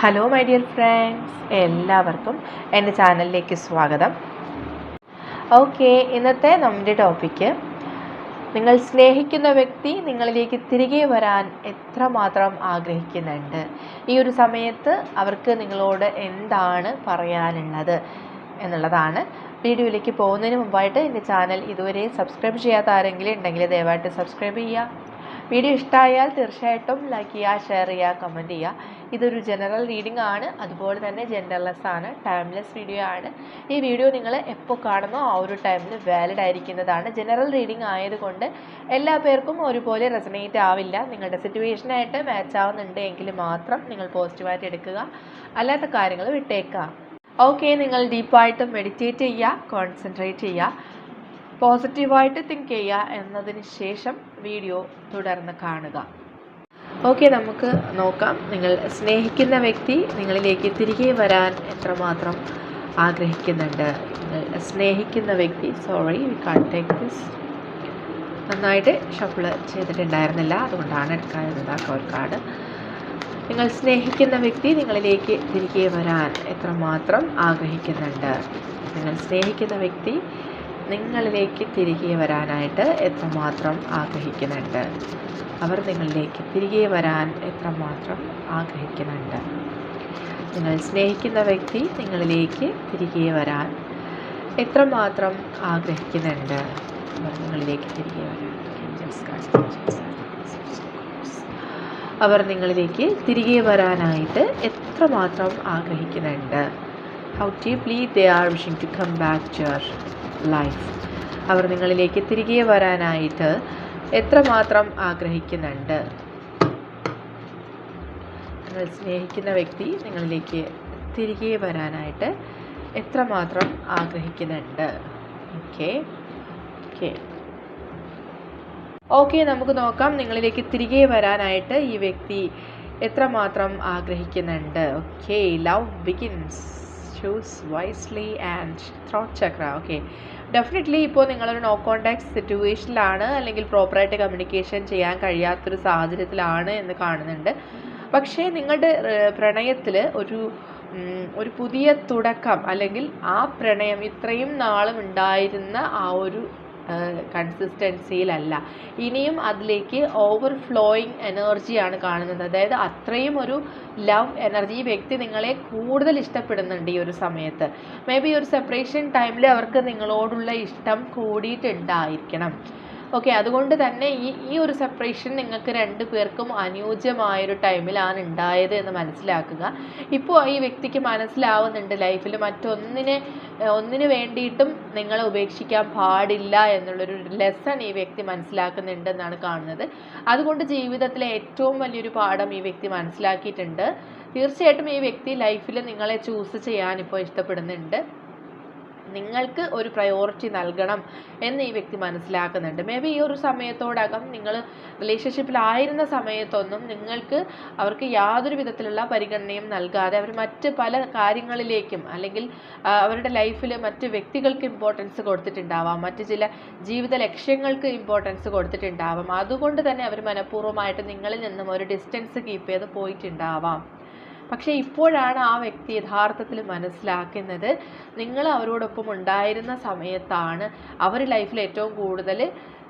Hello my dear friends എല്ലാവർക്കും എന്റെ ചാനലിലേക്ക് സ്വാഗതം. ഓക്കെ ഇന്നത്തെ നമ്മുടെ ടോപ്പിക്ക് നിങ്ങൾ സ്നേഹിക്കുന്ന വ്യക്തി നിങ്ങളിലേക്ക് തിരികെ വരാൻ എത്രമാത്രം ആഗ്രഹിക്കുന്നുണ്ട്? ഈ ഒരു സമയത്ത് അവർക്ക് നിങ്ങളോട് എന്താണ് പറയാനുള്ളത് എന്നുള്ളതാണ് വീഡിയോയിലേക്ക് പോകുന്നതിന് മുമ്പായിട്ട് എന്റെ ചാനൽ ഇതുവരെ സബ്സ്ക്രൈബ് ചെയ്യാത്ത ആരെങ്കിലും ഉണ്ടെങ്കിൽ ദയവായിട്ട് സബ്സ്ക്രൈബ് ചെയ്യുക. വീഡിയോ ഇഷ്ടമായാൽ തീർച്ചയായിട്ടും ലൈക്ക് ചെയ്യുക ഷെയർ ചെയ്യുക കമന്റ് ചെയ്യുക. ഇതൊരു ജനറൽ റീഡിംഗ് ആണ്. അതുപോലെ തന്നെ ജെൻഡർലെസ് ആണ്. ടൈംലെസ് വീഡിയോ ആണ്. ഈ വീഡിയോ നിങ്ങൾ എപ്പോൾ കാണുന്നോ ആ ഒരു ടൈമിൽ വാലിഡ് ആയിരിക്കുന്നതാണ്. ജനറൽ റീഡിംഗ് ആയതുകൊണ്ട് എല്ലാ പേർക്കും ഒരുപോലെ റെസനേറ്റ് ആവില്ല. നിങ്ങളുടെ സിറ്റുവേഷനായിട്ട് മാച്ച് ആവുന്നുണ്ട് എങ്കിൽ മാത്രം നിങ്ങൾ പോസിറ്റീവായിട്ട് എടുക്കുക. അല്ലാത്ത കാര്യങ്ങൾ വിട്ടേക്കുക. ഓക്കെ നിങ്ങൾ ഡീപ്പായിട്ട് മെഡിറ്റേറ്റ് ചെയ്യുക കോൺസെൻട്രേറ്റ് ചെയ്യുക. പോസിറ്റീവായിട്ട് തിങ്ക് ചെയ്യുക എന്നതിന് ശേഷം വീഡിയോ തുടർന്ന് കാണുക. ഓക്കെ നമുക്ക് നോക്കാം. നിങ്ങൾ സ്നേഹിക്കുന്ന വ്യക്തി നിങ്ങളിലേക്ക് തിരികെ വരാൻ എത്രമാത്രം ആഗ്രഹിക്കുന്നുണ്ട്? നിങ്ങൾ സ്നേഹിക്കുന്ന വ്യക്തി sorry we can't take this നന്നായിട്ട് ഷഫിൾ ചെയ്തിട്ടുണ്ടായിരുന്നില്ല. അതുകൊണ്ടാണ് എടുക്കാതിരുന്നത് ആ ഒരു കാർഡ് നിങ്ങൾ സ്നേഹിക്കുന്ന വ്യക്തി നിങ്ങളിലേക്ക് തിരികെ വരാൻ എത്രമാത്രം ആഗ്രഹിക്കുന്നുണ്ട്? നിങ്ങൾ സ്നേഹിക്കുന്ന വ്യക്തി നിങ്ങളിലേക്ക് തിരികെ വരാനായിട്ട് എത്രമാത്രം ആഗ്രഹിക്കുന്നുണ്ട്? അവർ നിങ്ങളിലേക്ക് തിരികെ വരാൻ എത്രമാത്രം ആഗ്രഹിക്കുന്നുണ്ട്? നിങ്ങൾ സ്നേഹിക്കുന്ന വ്യക്തി നിങ്ങളിലേക്ക് തിരികെ വരാൻ എത്രമാത്രം ആഗ്രഹിക്കുന്നുണ്ട്? അവർ നിങ്ങളിലേക്ക് തിരികെ വരാൻ. അവർ നിങ്ങളിലേക്ക് തിരികെ വരാനായിട്ട് എത്രമാത്രം ആഗ്രഹിക്കുന്നുണ്ട്? How deeply they are wishing to come back to your life അവർ നിങ്ങളിലേക്ക് തിരികെ വരാനായിട്ട് എത്രമാത്രം ആഗ്രഹിക്കുന്നുണ്ട്? നിങ്ങൾ സ്നേഹിക്കുന്ന വ്യക്തി നിങ്ങളിലേക്ക് തിരികെ വരാനായിട്ട് എത്രമാത്രം ആഗ്രഹിക്കുന്നുണ്ട്? ഓക്കെ ഓക്കെ ഓക്കെ നമുക്ക് നോക്കാം നിങ്ങളിലേക്ക് തിരികെ വരാനായിട്ട് ഈ വ്യക്തി എത്രമാത്രം ആഗ്രഹിക്കുന്നുണ്ട്? Okay love begins choose wisely and throat chakra okay definitely ഇപ്പോൾ നിങ്ങളൊരു നോ കോണ്ടാക്ട് സിറ്റുവേഷനിലാണ് അല്ലെങ്കിൽ പ്രോപ്പറായിട്ട് കമ്മ്യൂണിക്കേഷൻ ചെയ്യാൻ കഴിയാത്തൊരു സാഹചര്യത്തിലാണ് എന്ന് കാണുന്നുണ്ട്. പക്ഷേ നിങ്ങളുടെ പ്രണയത്തിൽ ഒരു ഒരു പുതിയ തുടക്കം അല്ലെങ്കിൽ ആ പ്രണയം ഇത്രയും നാളും ഉണ്ടായിരുന്ന ആ ഒരു കൺസിസ്റ്റൻസിയിലല്ല ഇനിയും അതിലേക്ക് ഓവർ ഫ്ലോയിങ് എനർജിയാണ് കാണുന്നത്. അതായത് അത്രയും ഒരു ലവ് എനർജി ഈ വ്യക്തി നിങ്ങളെ കൂടുതൽ ഇഷ്ടപ്പെടുന്നുണ്ട് ഈ ഒരു സമയത്ത്. മേ ബി ഒരു സെപ്പറേഷൻ ടൈമിൽ അവർക്ക് നിങ്ങളോടുള്ള ഇഷ്ടം കൂടിയിട്ടുണ്ടായിരിക്കണം. ഓക്കെ അതുകൊണ്ട് തന്നെ ഈ ഈ ഒരു സെപ്പറേഷൻ നിങ്ങൾക്ക് രണ്ട് പേർക്കും അനുയോജ്യമായൊരു ടൈമിലാണ് ഉണ്ടായത് എന്ന് മനസ്സിലാക്കുക. ഇപ്പോൾ ഈ വ്യക്തിക്ക് മനസ്സിലാവുന്നുണ്ട് ലൈഫിൽ മറ്റൊന്നിനെ ഒന്നിനു വേണ്ടിയിട്ടും നിങ്ങളെ ഉപേക്ഷിക്കാൻ പാടില്ല എന്നുള്ളൊരു ലെസൺ ഈ വ്യക്തി മനസ്സിലാക്കുന്നുണ്ടെന്നാണ് കാണുന്നത്. അതുകൊണ്ട് ജീവിതത്തിലെ ഏറ്റവും വലിയൊരു പാഠം ഈ വ്യക്തി മനസ്സിലാക്കിയിട്ടുണ്ട്. തീർച്ചയായിട്ടും ഈ വ്യക്തി ലൈഫിൽ നിങ്ങളെ ചൂസ് ചെയ്യാൻ ഇപ്പോൾ ഇഷ്ടപ്പെടുന്നുണ്ട്. നിങ്ങൾക്ക് ഒരു പ്രയോറിറ്റി നൽകണം എന്ന് ഈ വ്യക്തി മനസ്സിലാക്കുന്നുണ്ട്. മേ ബി ഈ ഒരു സമയത്തോടകം നിങ്ങൾ റിലേഷൻഷിപ്പിലായിരുന്ന സമയത്തൊന്നും നിങ്ങൾക്ക് അവർക്ക് യാതൊരു വിധത്തിലുള്ള പരിഗണനയും നൽകാതെ അവർ മറ്റ് പല കാര്യങ്ങളിലേക്കും അല്ലെങ്കിൽ അവരുടെ ലൈഫിൽ മറ്റ് വ്യക്തികൾക്ക് ഇമ്പോർട്ടൻസ് കൊടുത്തിട്ടുണ്ടാവാം. മറ്റ് ചില ജീവിത ലക്ഷ്യങ്ങൾക്ക് ഇമ്പോർട്ടൻസ് കൊടുത്തിട്ടുണ്ടാവാം. അതുകൊണ്ട് തന്നെ അവർ മനഃപൂർവമായിട്ട് നിങ്ങളിൽ നിന്നും ഒരു ഡിസ്റ്റൻസ് കീപ്പ് ചെയ്ത് പോയിട്ടുണ്ടാവാം. പക്ഷേ ഇപ്പോഴാണ് ആ വ്യക്തി യഥാർത്ഥത്തിൽ മനസ്സിലാക്കുന്നത്. നിങ്ങൾ അവരോടൊപ്പം ഉണ്ടായിരുന്ന സമയത്താണ് അവർ ലൈഫിൽ ഏറ്റവും കൂടുതൽ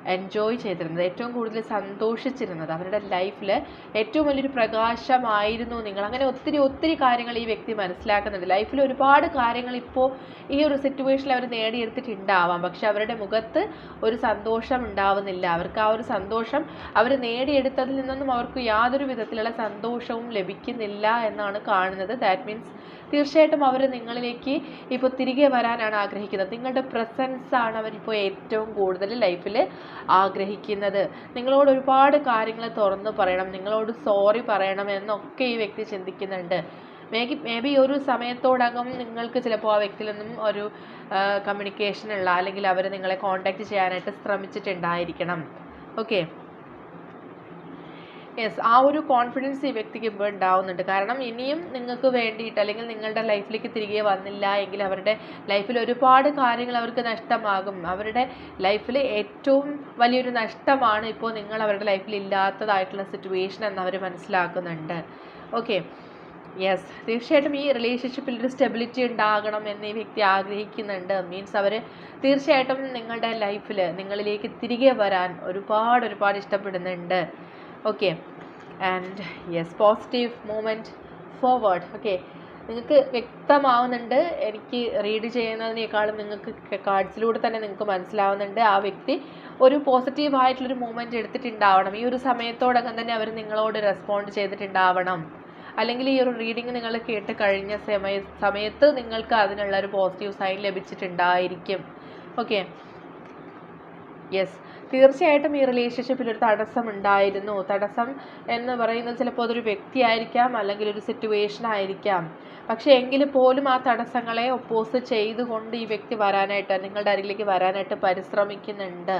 എൻജോയ് ചെയ്തിരുന്നത് ഏറ്റവും കൂടുതൽ സന്തോഷിച്ചിരുന്നത് അവരുടെ ലൈഫിൽ ഏറ്റവും വലിയൊരു പ്രകാശമായിരുന്നു നിങ്ങൾ. അങ്ങനെ ഒത്തിരി ഒത്തിരി കാര്യങ്ങൾ ഈ വ്യക്തി മനസ്സിലാക്കുന്നുണ്ട്. ലൈഫിൽ ഒരുപാട് കാര്യങ്ങൾ ഇപ്പോൾ ഈ ഒരു സിറ്റുവേഷനിൽ അവർ നേടിയെടുത്തിട്ടുണ്ടാവാം. പക്ഷെ അവരുടെ മുഖത്ത് ഒരു സന്തോഷം ഉണ്ടാവുന്നില്ല. അവർക്ക് ആ ഒരു സന്തോഷം അവർ നേടിയെടുത്തതിൽ നിന്നൊന്നും അവർക്ക് യാതൊരു വിധത്തിലുള്ള സന്തോഷവും ലഭിക്കുന്നില്ല എന്നാണ് കാണുന്നത്. ദാറ്റ് മീൻസ് തീർച്ചയായിട്ടും അവർ നിങ്ങളിലേക്ക് ഇപ്പോൾ തിരികെ വരാനാണ് ആഗ്രഹിക്കുന്നത്. നിങ്ങളുടെ പ്രസൻസ് ആണ് അവരിപ്പോൾ ഏറ്റവും കൂടുതൽ ലൈഫിൽ ആഗ്രഹിക്കുന്നത്. നിങ്ങളോട് ഒരുപാട് കാര്യങ്ങൾ തുറന്നു പറയണം നിങ്ങളോട് സോറി പറയണം എന്നൊക്കെ ഈ വ്യക്തി ചിന്തിക്കുന്നുണ്ട്. മേ മേ ബി ഒരു സമയത്തോടകം നിങ്ങൾക്ക് ചിലപ്പോൾ ആ വ്യക്തിയിൽ നിന്നും ഒരു കമ്മ്യൂണിക്കേഷൻ ഉള്ള അല്ലെങ്കിൽ അവർ നിങ്ങളെ കോൺടാക്റ്റ് ചെയ്യാനായിട്ട് ശ്രമിച്ചിട്ടുണ്ടായിരിക്കണം. ഓക്കെ യെസ് ആ ഒരു കോൺഫിഡൻസ് ഈ വ്യക്തിക്ക് ഇപ്പോൾ ഉണ്ടാവുന്നുണ്ട്. കാരണം ഇനിയും നിങ്ങൾക്ക് വേണ്ടിയിട്ട് അല്ലെങ്കിൽ നിങ്ങളുടെ ലൈഫിലേക്ക് തിരികെ വന്നില്ല എങ്കിൽ അവരുടെ ലൈഫിൽ ഒരുപാട് കാര്യങ്ങൾ അവർക്ക് നഷ്ടമാകും. അവരുടെ ലൈഫിൽ ഏറ്റവും വലിയൊരു നഷ്ടമാണ് ഇപ്പോൾ നിങ്ങൾ അവരുടെ ലൈഫിൽ ഇല്ലാത്തതായിട്ടുള്ള സിറ്റുവേഷൻ എന്ന് അവർ മനസ്സിലാക്കുന്നുണ്ട്. ഓക്കെ യെസ് തീർച്ചയായിട്ടും ഈ റിലേഷൻഷിപ്പിൽ ഒരു സ്റ്റെബിലിറ്റി ഉണ്ടാകണം എന്ന് ഈ വ്യക്തി ആഗ്രഹിക്കുന്നുണ്ട്. മീൻസ് അവർ തീർച്ചയായിട്ടും നിങ്ങളുടെ ലൈഫിൽ നിങ്ങളിലേക്ക് തിരികെ വരാൻ ഒരുപാട് ഒരുപാട് ഇഷ്ടപ്പെടുന്നുണ്ട്. Okay and yes positive movement forward okay നിങ്ങൾക്ക് വ്യക്തമാവുന്നുണ്ട്. എനിക്ക് റീഡ് ചെയ്യുന്നതിനേക്കാളും നിങ്ങൾക്ക് കാർഡ്സിലൂടെ തന്നെ നിങ്ങൾക്ക് മനസ്സിലാവുന്നുണ്ട്. ആ വ്യക്തി ഒരു പോസിറ്റീവ് ആയിട്ടുള്ളൊരു മൂവ്മെന്റ് എടുത്തിട്ടുണ്ടാവണം. ഈ ഒരു സമയത്തോടകം തന്നെ അവർ നിങ്ങളോട് റെസ്പോണ്ട് ചെയ്തിട്ടുണ്ടാവണം. അല്ലെങ്കിൽ ഈ ഒരു റീഡിങ് നിങ്ങൾ കേട്ട് കഴിഞ്ഞ സമയ സമയത്ത് നിങ്ങൾക്ക് അതിനുള്ള ഒരു പോസിറ്റീവ് സൈൻ ലഭിച്ചിട്ടുണ്ടായിരിക്കും. ഓക്കെ യെസ് തീർച്ചയായിട്ടും ഈ റിലേഷൻഷിപ്പിൽ ഒരു തടസ്സം ഉണ്ടായിരുന്നു. തടസ്സം എന്ന് പറയുന്നത് ചിലപ്പോൾ അതൊരു വ്യക്തിയായിരിക്കാം അല്ലെങ്കിൽ ഒരു സിറ്റുവേഷൻ ആയിരിക്കാം. പക്ഷേ എങ്കിൽ പോലും ആ തടസ്സങ്ങളെ ഒപ്പോസ് ചെയ്തുകൊണ്ട് ഈ വ്യക്തി വരാനായിട്ട് നിങ്ങളുടെ അരികിലേക്ക് വരാനായിട്ട് പരിശ്രമിക്കുന്നുണ്ട്.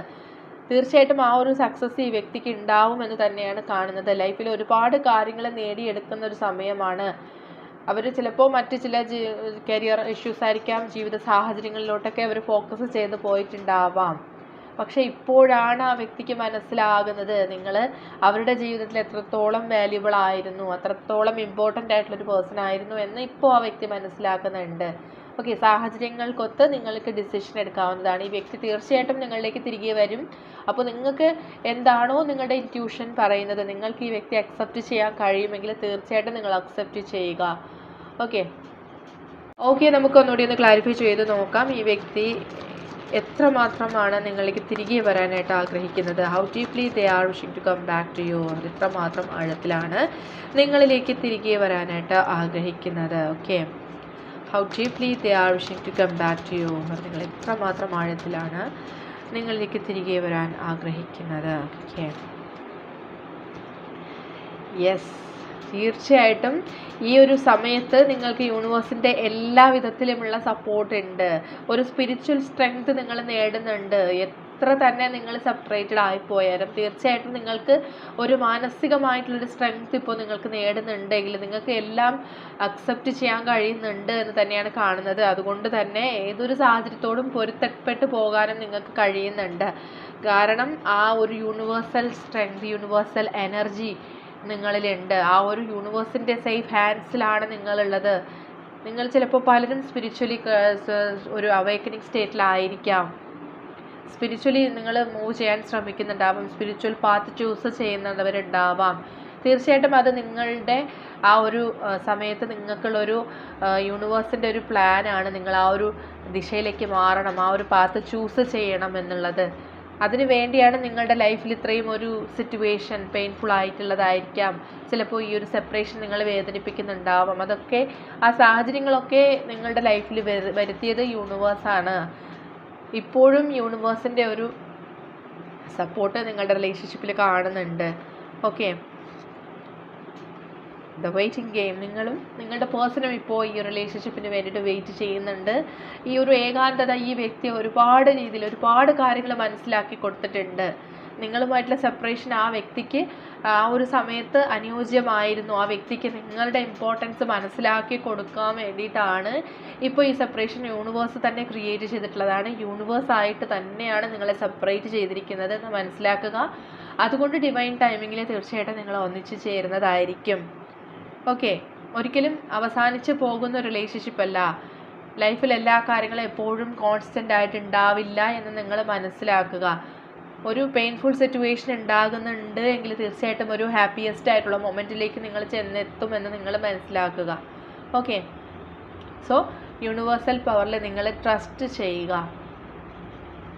തീർച്ചയായിട്ടും ആ ഒരു സക്സസ് ഈ വ്യക്തിക്ക് ഉണ്ടാവും എന്ന് തന്നെയാണ് കാണുന്നത്. ലൈഫിൽ ഒരുപാട് കാര്യങ്ങൾ നേടിയെടുക്കുന്ന ഒരു സമയമാണ്. അവർ ചിലപ്പോൾ മറ്റ് ചില കരിയർ ഇഷ്യൂസ് ആയിരിക്കാം ജീവിത സാഹചര്യങ്ങളിലോട്ടൊക്കെ അവർ ഫോക്കസ് ചെയ്ത് പോയിട്ടുണ്ടാവാം. പക്ഷേ ഇപ്പോഴാണ് ആ വ്യക്തിക്ക് മനസ്സിലാകുന്നത് നിങ്ങൾ അവരുടെ ജീവിതത്തിൽ എത്രത്തോളം വാല്യുബിൾ ആയിരുന്നു അത്രത്തോളം ഇമ്പോർട്ടന്റ് ആയിട്ടുള്ളൊരു പേഴ്സൺ ആയിരുന്നു എന്ന് ഇപ്പോൾ ആ വ്യക്തി മനസ്സിലാക്കുന്നുണ്ട്. ഓക്കെ സാഹചര്യങ്ങൾക്കൊത്ത് നിങ്ങൾക്ക് ഡിസിഷൻ എടുക്കാവുന്നതാണ്. ഈ വ്യക്തി തീർച്ചയായിട്ടും നിങ്ങളിലേക്ക് തിരികെ വരും. അപ്പോൾ നിങ്ങൾക്ക് എന്താണോ നിങ്ങളുടെ ഇന്റ്യൂഷൻ പറയുന്നത് നിങ്ങൾക്ക് ഈ വ്യക്തി അക്സെപ്റ്റ് ചെയ്യാൻ കഴിയുമെങ്കിൽ തീർച്ചയായിട്ടും നിങ്ങൾ അക്സെപ്റ്റ് ചെയ്യുക. ഓക്കെ ഓക്കെ നമുക്ക് ഒന്നുകൂടി ഒന്ന് ക്ലാരിഫൈ ചെയ്ത് നോക്കാം. ഈ വ്യക്തി എത്രമാത്രമാണ് നിങ്ങളിലേക്ക് തിരികെ വരാനായിട്ട് ആഗ്രഹിക്കുന്നത്? How deeply they are wishing to come back to you എത്രമാത്രം ആഴത്തിലാണ് നിങ്ങളിലേക്ക് തിരികെ വരാനായിട്ട് ആഗ്രഹിക്കുന്നത്? Okay how deeply they are wishing to come back to you നിങ്ങൾ എത്രമാത്രം ആഴത്തിലാണ് നിങ്ങളിലേക്ക് തിരികെ വരാൻ ആഗ്രഹിക്കുന്നത്? ഓക്കെ യെസ് തീർച്ചയായിട്ടും ഈ ഒരു സമയത്ത് നിങ്ങൾക്ക് യൂണിവേഴ്സിന്റെ എല്ലാ വിധത്തിലുമുള്ള സപ്പോർട്ട് ഉണ്ട്. ഒരു സ്പിരിച്വൽ സ്ട്രെങ്ത് നിങ്ങൾ നേടുന്നുണ്ട്. എത്ര തന്നെ നിങ്ങൾ സെപ്പറേറ്റഡ് ആയിപ്പോയാലും തീർച്ചയായിട്ടും നിങ്ങൾക്ക് ഒരു മാനസികമായിട്ടുള്ളൊരു സ്ട്രെങ്ത് ഇപ്പോൾ നിങ്ങൾക്ക് നേടുന്നുണ്ടെങ്കിൽ നിങ്ങൾക്ക് എല്ലാം അക്സെപ്റ്റ് ചെയ്യാൻ കഴിയുന്നുണ്ട് എന്ന് തന്നെയാണ് കാണുന്നത്. അതുകൊണ്ട് തന്നെ ഏതൊരു സാഹചര്യത്തോടും പൊരുത്തപ്പെട്ട് പോകാനും നിങ്ങൾക്ക് കഴിയുന്നുണ്ട്. കാരണം ആ ഒരു യൂണിവേഴ്സൽ സ്ട്രെങ്ത് യൂണിവേഴ്സൽ എനർജി നിങ്ങളിലുണ്ട്. ആ ഒരു യൂണിവേഴ്സിന്റെ സേഫ് ഹാൻഡ്സിലാണ് നിങ്ങളുള്ളത്. നിങ്ങൾ ചിലപ്പോൾ പലരും സ്പിരിച്വലി ഒരു അവേക്കനിങ് സ്റ്റേറ്റിലായിരിക്കാം സ്പിരിച്വലി നിങ്ങൾ മൂവ് ചെയ്യാൻ ശ്രമിക്കുന്നുണ്ടാവാം. സ്പിരിച്വൽ പാത്ത് ചൂസ് ചെയ്യുന്നവരുണ്ടാവാം. തീർച്ചയായിട്ടും അത് നിങ്ങളുടെ ആ ഒരു സമയത്ത് നിങ്ങൾക്കുള്ളൊരു യൂണിവേഴ്സിന്റെ ഒരു പ്ലാനാണ് നിങ്ങൾ ആ ഒരു ദിശയിലേക്ക് മാറണം. ആ ഒരു പാത്ത് ചൂസ് ചെയ്യണം എന്നുള്ളത്. അതിനു വേണ്ടിയാണ് നിങ്ങളുടെ ലൈഫിൽ ഇത്രയും ഒരു സിറ്റുവേഷൻ പെയിൻഫുൾ ആയിട്ടുള്ളതായിരിക്കാം. ചിലപ്പോൾ ഈ ഒരു സെപ്പറേഷൻ നിങ്ങളെ വേദനിപ്പിക്കുന്നുണ്ടാവാം. അതൊക്കെ ആ സാഹചര്യങ്ങളൊക്കെ നിങ്ങളുടെ ലൈഫിൽ വരുത്തിയത് യൂണിവേഴ്സാണ് ഇപ്പോഴും യൂണിവേഴ്സിന്റെ ഒരു സപ്പോർട്ട് നിങ്ങളുടെ റിലേഷൻഷിപ്പിൽ കാണുന്നുണ്ട്. ഓക്കെ ദ വെയിറ്റിംഗ് ഗെയിം നിങ്ങളും നിങ്ങളുടെ പേഴ്സണും ഇപ്പോൾ ഈ റിലേഷൻഷിപ്പിന് വേണ്ടിയിട്ട് വെയിറ്റ് ചെയ്യുന്നുണ്ട്. ഈ ഒരു ഏകാന്തത ഈ വ്യക്തിയെ ഒരുപാട് രീതിയിൽ ഒരുപാട് കാര്യങ്ങൾ മനസ്സിലാക്കി കൊടുത്തിട്ടുണ്ട്. നിങ്ങളുമായിട്ടുള്ള സെപ്പറേഷൻ ആ വ്യക്തിക്ക് ആ ഒരു സമയത്ത് അനുയോജ്യമായിരുന്നു. ആ വ്യക്തിക്ക് നിങ്ങളുടെ ഇമ്പോർട്ടൻസ് മനസ്സിലാക്കി കൊടുക്കാൻ വേണ്ടിയിട്ടാണ് ഇപ്പോൾ ഈ സെപ്പറേഷൻ യൂണിവേഴ്സ് തന്നെ ക്രിയേറ്റ് ചെയ്തിട്ടുള്ളതാണ്. യൂണിവേഴ്സ് ആയിട്ട് തന്നെയാണ് നിങ്ങളെ സെപ്പറേറ്റ് ചെയ്തിരിക്കുന്നത് എന്ന് മനസ്സിലാക്കുക. അതുകൊണ്ട് ഡിവൈൻ ടൈമിങ്ങിൽ തീർച്ചയായിട്ടും നിങ്ങൾ ഒന്നിച്ചു ചേരുന്നതായിരിക്കും. ഓക്കെ ഒരിക്കലും അവസാനിച്ച് പോകുന്ന റിലേഷൻഷിപ്പ് അല്ല. ലൈഫിൽ എല്ലാ കാര്യങ്ങളും എപ്പോഴും കോൺസ്റ്റന്റ് ആയിട്ട് ഉണ്ടാവില്ല എന്ന് നിങ്ങൾ മനസ്സിലാക്കുക. ഒരു പെയിൻഫുൾ സിറ്റുവേഷൻ ഉണ്ടാകുന്നുണ്ട് എങ്കിൽ തീർച്ചയായിട്ടും ഒരു ഹാപ്പിയസ്റ്റ് ആയിട്ടുള്ള മൊമെന്റിലേക്ക് നിങ്ങൾ ചെന്നെത്തുമെന്ന് നിങ്ങൾ മനസ്സിലാക്കുക. ഓക്കെ സോ യൂണിവേഴ്സൽ പവറിൽ നിങ്ങൾ ട്രസ്റ്റ് ചെയ്യുക.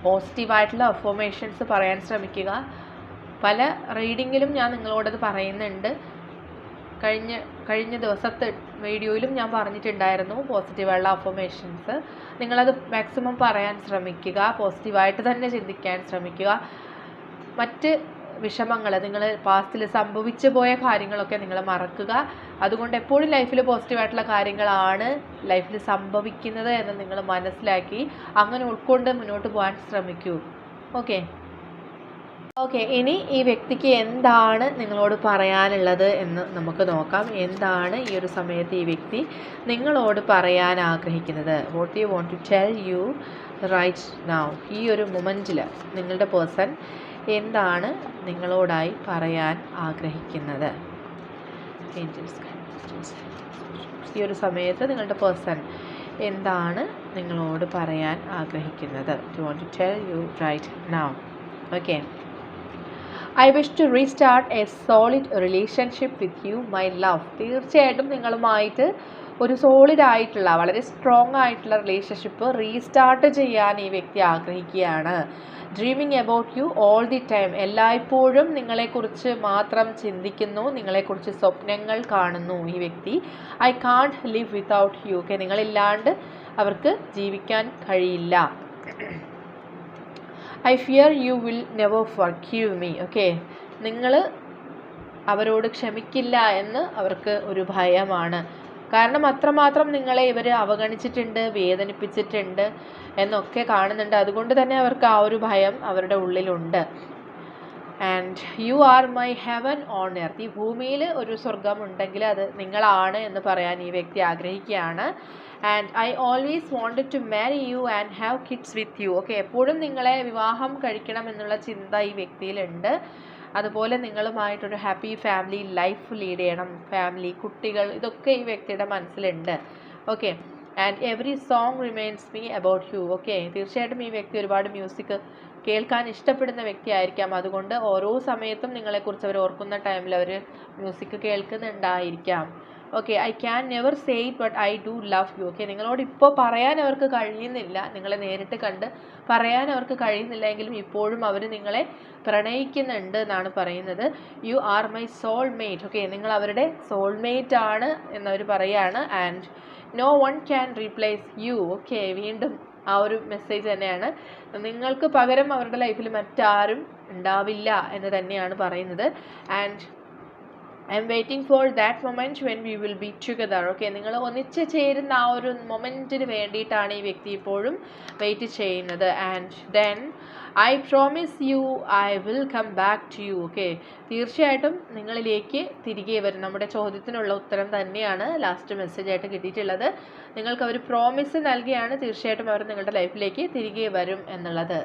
പോസിറ്റീവായിട്ടുള്ള അഫോമേഷൻസ് പറയാൻ ശ്രമിക്കുക. പല റീഡിങ്ങിലും ഞാൻ നിങ്ങളോടത് പറയുന്നുണ്ട്. കഴിഞ്ഞ കഴിഞ്ഞ ദിവസത്തെ വീഡിയോയിലും ഞാൻ പറഞ്ഞിട്ടുണ്ടായിരുന്നു പോസിറ്റീവായുള്ള അഫർമേഷൻസ് നിങ്ങളത് മാക്സിമം പറയാൻ ശ്രമിക്കുക പോസിറ്റീവായിട്ട് തന്നെ ചിന്തിക്കാൻ ശ്രമിക്കുക. മറ്റ് വിഷമങ്ങൾ നിങ്ങൾ പാസ്റ്റിൽ സംഭവിച്ചു പോയ കാര്യങ്ങളൊക്കെ നിങ്ങൾ മറക്കുക. അതുകൊണ്ട് എപ്പോഴും ലൈഫിൽ പോസിറ്റീവായിട്ടുള്ള കാര്യങ്ങളാണ് ലൈഫിൽ സംഭവിക്കുന്നത് എന്ന് നിങ്ങൾ മനസ്സിലാക്കി അങ്ങനെ ഉൾക്കൊണ്ട് മുന്നോട്ട് പോകാൻ ശ്രമിക്കൂ. ഓക്കെ ഓക്കെ ഇനി ഈ വ്യക്തിക്ക് എന്താണ് നിങ്ങളോട് പറയാനുള്ളത് എന്ന് നമുക്ക് നോക്കാം. എന്താണ് ഈ ഒരു സമയത്ത് ഈ വ്യക്തി നിങ്ങളോട് പറയാൻ ആഗ്രഹിക്കുന്നത്? What you want to tell you right now ഈ ഒരു മൊമെന്റിൽ നിങ്ങളുടെ പേഴ്സൺ എന്താണ് നിങ്ങളോടായി പറയാൻ ആഗ്രഹിക്കുന്നത്. ഈ ഒരു സമയത്ത് നിങ്ങളുടെ പേഴ്സൺ എന്താണ് നിങ്ങളോട് പറയാൻ ആഗ്രഹിക്കുന്നത്? To want to tell you right now okay I wish to restart a solid relationship with you my love തീർച്ചയായിട്ടും നിങ്ങളുമായിട്ട് ഒരു സോളിഡ് ആയിട്ടുള്ള വളരെ സ്ട്രോങ് ആയിട്ടുള്ള റിലേഷൻഷിപ്പ് റീസ്റ്റാർട്ട് ചെയ്യാൻ ഈ വ്യക്തി ആഗ്രഹിക്കുകയാണ്. Dreaming about you all the time എല്ലായ്പ്പോഴും നിങ്ങളെക്കുറിച്ച് മാത്രം ചിന്തിക്കുന്നു നിങ്ങളെക്കുറിച്ച് സ്വപ്നങ്ങൾ കാണുന്നു ഈ വ്യക്തി. I can't live without you okay നിങ്ങളില്ലാണ്ട് അവർക്ക് ജീവിക്കാൻ കഴിയില്ല. I fear you will never forgive me okay നിങ്ങൾ അവരോട് ക്ഷമിക്കില്ല എന്ന് അവർക്ക് ഒരു ഭയമാണ്. കാരണം അത്രമാത്രം നിങ്ങളെ ഇവർ അവഗണിച്ചിട്ടുണ്ട് വേദനിപ്പിച്ചിട്ടുണ്ട് എന്നൊക്കെ കാണുന്നുണ്ട്. അതുകൊണ്ട് തന്നെ അവർക്ക് ആ ഒരു ഭയം അവരുടെ ഉള്ളിലുണ്ട്. And you are my heaven on earth ഈ ഭൂമിയിൽ ഒരു സ്വർഗമുണ്ടെങ്കിൽ അത് നിങ്ങളാണ് എന്ന് പറയാൻ ഈ വ്യക്തി ആഗ്രഹിക്കുകയാണ്. And I always wanted to marry you and have kids with you okay എപ്പോഴും നിങ്ങളെ വിവാഹം കഴിക്കണം എന്നുള്ള ചിന്ത ഈ വ്യക്തിയിലുണ്ട്. അതുപോലെ നിങ്ങളുമായിട്ടൊരു ഹാപ്പി ഫാമിലി ലൈഫ് ലീഡ് ചെയ്യണം. ഫാമിലി കുട്ടികൾ ഇതൊക്കെ ഈ വ്യക്തിയുടെ മനസ്സിലുണ്ട്. Okay and every song reminds me about you okay തീർച്ചയായിട്ടും ഈ വ്യക്തി ഒരുപാട് മ്യൂസിക് കേൾക്കാൻ ഇഷ്ടപ്പെടുന്ന വ്യക്തിയായിരിക്കാം. അതുകൊണ്ട് ഓരോ സമയത്തും നിങ്ങളെക്കുറിച്ച് അവർ ഓർക്കുന്ന ടൈമിൽ അവർ music കേൾക്കുന്നുണ്ടായിരിക്കാം. Okay I can never say it but I do love you okay നിങ്ങളോട് ഇപ്പോൾ പറയാൻ അവർക്ക് കഴിയുന്നില്ല. നിങ്ങളെ നേരിട്ട് കണ്ട് പറയാൻ അവർക്ക് കഴിയുന്നില്ല എങ്കിലും ഇപ്പോഴും അവർ നിങ്ങളെ പ്രണയിക്കുന്നുണ്ട് എന്നാണ് പറയുന്നത്. You are my soul mate okay നിങ്ങൾ അവരുടെ സോൾ സോൾമേറ്റ് ആണ് എന്നവർ പറയാണ് and no one can replace you okay വീണ്ടും ആ ഒരു മെസ്സേജ് തന്നെയാണ്. നിങ്ങൾക്ക് പകരം അവരുടെ ലൈഫിൽ മറ്റാരും ഉണ്ടാവില്ല എന്ന് തന്നെയാണ് പറയുന്നത്. And I'm waiting for that moment when we will be together okay നിങ്ങൾ ഒന്നിച്ച് ചേരുന്ന ആ ഒരു മൊമെന്റിന് വേണ്ടിയിട്ടാണ് ഈ വ്യക്തി ഇപ്പോഴും വെയിറ്റ് ചെയ്യുന്നത്. And then I promise you I will come back to you okay തീർച്ചയായിട്ടും നിങ്ങളിലേക്ക് തിരികെ വരും. നമ്മുടെ ചോദ്യത്തിനുള്ള ഉത്തരം തന്നെയാണ് ലാസ്റ്റ് മെസ്സേജായിട്ട് കിട്ടിയിട്ടുള്ളത്. നിങ്ങൾക്ക് അവർ പ്രോമിസ് നൽകിയാണ്. തീർച്ചയായിട്ടും അവർ നിങ്ങളുടെ ലൈഫിലേക്ക് തിരികെ വരും എന്നുള്ളത്.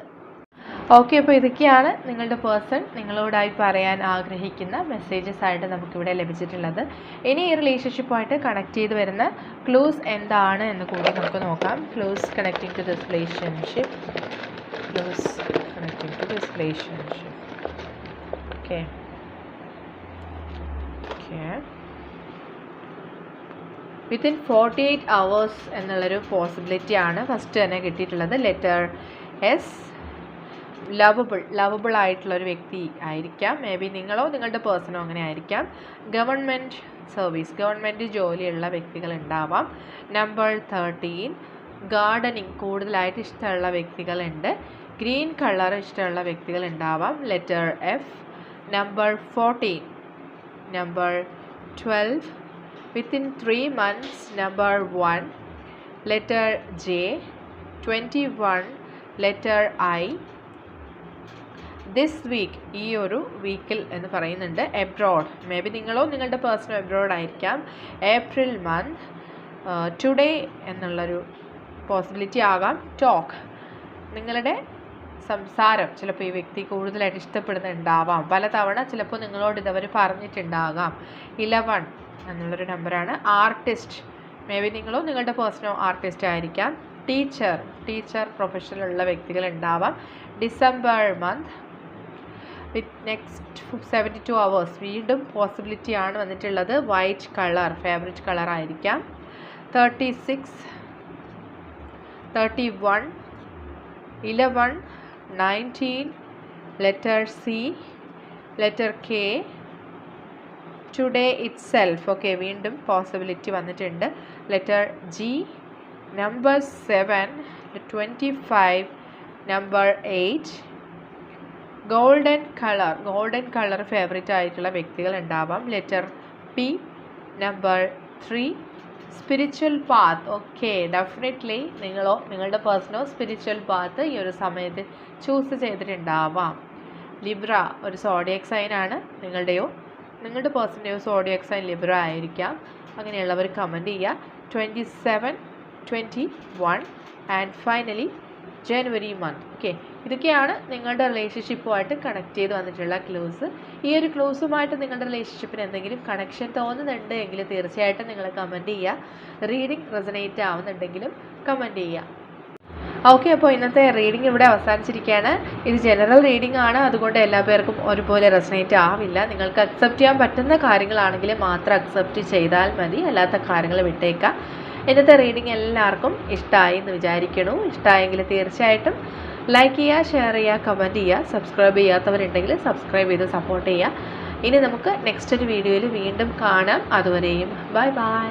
ഓക്കെ അപ്പോൾ ഇതൊക്കെയാണ് നിങ്ങളുടെ പേഴ്സൺ നിങ്ങളോടായി പറയാൻ ആഗ്രഹിക്കുന്ന മെസ്സേജസ് ആയിട്ട് നമുക്കിവിടെ ലഭിച്ചിട്ടുള്ളത്. ഇനി ഈ റിലേഷൻഷിപ്പുമായിട്ട് കണക്ട് ചെയ്ത് വരുന്ന ക്ലൂസ് എന്താണ് എന്ന് കൂടി നമുക്ക് നോക്കാം. Clues connecting to this relationship clues connecting to this relationship okay okay within forty eight hours എന്നുള്ളൊരു പോസിബിലിറ്റിയാണ് ഫസ്റ്റ് തന്നെ കിട്ടിയിട്ടുള്ളത് ലെറ്റർ എസ് ലവബിൾ ലവബിൾ ആയിട്ടുള്ള ഒരു വ്യക്തി ആയിരിക്കാം. മേ ബി നിങ്ങളോ നിങ്ങളുടെ പേഴ്സണോ അങ്ങനെ ആയിരിക്കാം. ഗവൺമെന്റ് സർവീസ് ഗവൺമെന്റ് ജോലിയുള്ള വ്യക്തികൾ ഉണ്ടാവാം. നമ്പർ തേർട്ടീൻ ഗാർഡനിങ് കൂടുതലായിട്ട് ഇഷ്ടമുള്ള വ്യക്തികളുണ്ട് ഗ്രീൻ കളർ ഇഷ്ടമുള്ള വ്യക്തികൾ ഉണ്ടാവാം. Letter F number fourteen number twelve within three months number one letter J twenty one letter I this week ഈ ഒരു വീക്കിൽ എന്ന് പറയുന്നുണ്ട് എബ്രോഡ് മേ ബി നിങ്ങളോ നിങ്ങളുടെ പേഴ്സണോ എബ്രോഡ് ആയിരിക്കാം. ഏപ്രിൽ മന്ത് ടുഡേ എന്നുള്ളൊരു പോസിബിലിറ്റി ആകാം ടോക്ക് നിങ്ങളുടെ സംസാരം ചിലപ്പോൾ ഈ വ്യക്തി കൂടുതലായിട്ട് ഇഷ്ടപ്പെടുന്നുണ്ടാവാം. പലതവണ ചിലപ്പോൾ നിങ്ങളോട് ഇതവർ പറഞ്ഞിട്ടുണ്ടാകാം. ഇലവൺ എന്നുള്ളൊരു നമ്പറാണ്. ആർട്ടിസ്റ്റ് മേ ബി നിങ്ങളോ നിങ്ങളുടെ പേഴ്സണോ ആർട്ടിസ്റ്റ് ആയിരിക്കാം. ടീച്ചർ ടീച്ചർ പ്രൊഫഷനിലുള്ള വ്യക്തികൾ ഉണ്ടാവാം. December month with next seventy two hours വീണ്ടും പോസിബിലിറ്റി ആണ് വന്നിട്ടുള്ളത്. വൈറ്റ് കളർ ഫേവറേറ്റ് കളർ ആയിരിക്കാം. Thirty six thirty one eleven nineteen letter C letter K today itself okay വീണ്ടും പോസിബിലിറ്റി വന്നിട്ടുണ്ട്. Letter G number seven twenty five number eight golden colour golden colour favourite ആയിട്ടുള്ള വ്യക്തികൾ ഉണ്ടാവാം. Letter P number three spiritual path okay definitely നിങ്ങളോ നിങ്ങളുടെ പേഴ്സണോ spiritual path ഈ ഒരു സമയത്ത് ചൂസ് ചെയ്തിട്ടുണ്ടാവാം. ലിബ്ര ഒരു സോഡിയക് സൈൻ ആണ് നിങ്ങളുടെയോ നിങ്ങളുടെ പേഴ്സന്റെയോ സോഡിയക് സൈൻ ലിബ്ര ആയിരിക്കാം. അങ്ങനെയുള്ളവർ കമന്റ് ചെയ്യുക. Twenty seven twenty one and finally January month okay ഇതൊക്കെയാണ് നിങ്ങളുടെ റിലേഷൻഷിപ്പുമായിട്ട് കണക്ട് ചെയ്ത് വന്നിട്ടുള്ള ക്ലോസ് ഈ ഒരു ക്ലോസുമായിട്ട് നിങ്ങളുടെ റിലേഷൻഷിപ്പിന് എന്തെങ്കിലും കണക്ഷൻ തോന്നുന്നുണ്ട് എങ്കിൽ തീർച്ചയായിട്ടും നിങ്ങൾ കമന്റ് ചെയ്യുക. റീഡിംഗ് റെസനേറ്റ് ആവുന്നുണ്ടെങ്കിലും കമന്റ് ചെയ്യുക. ഓക്കെ അപ്പോൾ ഇന്നത്തെ റീഡിംഗ് ഇവിടെ അവസാനിച്ചിരിക്കുകയാണ്. ഇത് ജനറൽ റീഡിംഗ് ആണ്. അതുകൊണ്ട് എല്ലാ പേർക്കും ഒരുപോലെ റെസനേറ്റ് ആവില്ല. നിങ്ങൾക്ക് അക്സെപ്റ്റ് ചെയ്യാൻ പറ്റുന്ന കാര്യങ്ങളാണെങ്കിൽ മാത്രം അക്സെപ്റ്റ് ചെയ്താൽ മതി. അല്ലാത്ത കാര്യങ്ങൾ വിട്ടേക്കാം ഇന്നത്തെ റീഡിംഗ് എല്ലാവർക്കും ഇഷ്ടമായി എന്ന് വിചാരിക്കണു. ഇഷ്ടമായെങ്കിൽ തീർച്ചയായിട്ടും ലൈക്ക് ചെയ്യുക ഷെയർ ചെയ്യുക കമന്റ് ചെയ്യുക സബ്സ്ക്രൈബ് ചെയ്യാത്തവരുണ്ടെങ്കിൽ സബ്സ്ക്രൈബ് ചെയ്ത് സപ്പോർട്ട് ചെയ്യുക. ഇനി നമുക്ക് നെക്സ്റ്റ് ഒരു വീഡിയോയിൽ വീണ്ടും കാണാം. അതുവരെയും ബൈ ബൈ